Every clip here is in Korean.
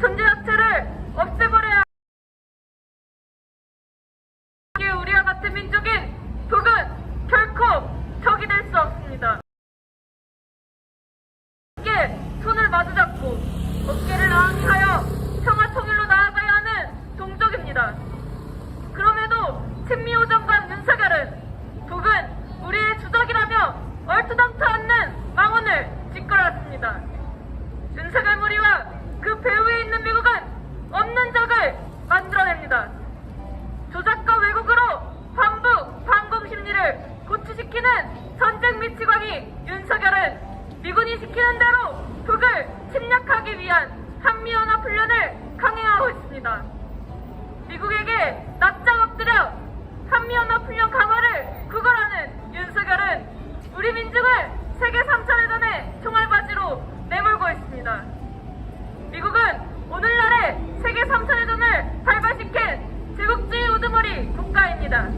존재 자체를 없애버려야 우리와 같은 민족인 북은 결코 적이 될 수 없습니다. 함께 손을 마주 잡고 어깨를 나란히 하여 평화 통일로 나아가야 하는 동족입니다. 그럼에도 친미호정과 윤석열은 북은 우리의 주적이라며 얼토당토 않는 망언을 짓거렸습니다. 윤석열 무리와 그 배후에 있는 미국은 없는 적을 만들어냅니다. 조작과 왜곡으로 반북, 반공 심리를 고취시키는 전쟁 미치광이 윤석열은 미군이 시키는 대로 북을 침략하기 위한 한미연합 훈련을 강행하고 있습니다. 미국에게 납작 엎드려 한미연합 훈련 강화를 구걸하는 윤석열은 우리 민중을 세계 3차 대전의 총알바지로 내몰고 있습니다. 미국은 오늘날의 세계 3차 대전을 발발시킨 제국주의 우두머리 국가입니다.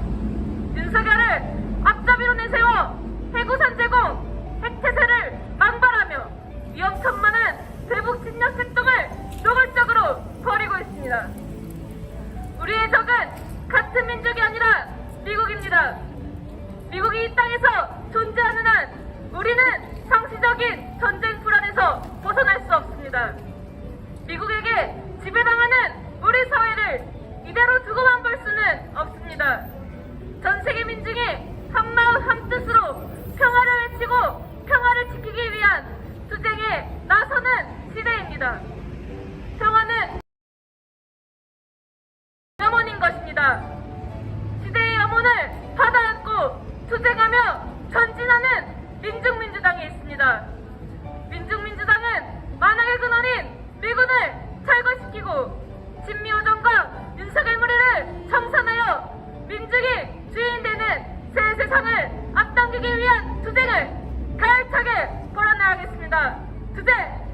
윤석열을 앞잡이로 내세워 해구산 제공, 핵태세를 망발하며 위험천만한 대북侵略활동을 노골적으로 벌이고 있습니다. 우리의 적은 같은 민족이 아니라 미국입니다. 미국이 이 땅에서 존재하는 한 우리는 상시적인 전쟁 불안에서 벗어날 수 없습니다. 미국에게 지배당하는 우리 사회를 이대로 두고만 볼 수는 없습니다. 전 세계 민중이 한마음 한뜻으로 평화를 외치고 평화를 지키기 위한 투쟁에 나서는 시대입니다. 평화는 염원인 것입니다. 시대의 염원을 받아안고 투쟁하며 전진하는 민중민주당이 있습니다. 세상을 앞당기기 위한 투쟁을 가열차게 벌여나가겠습니다. 투쟁!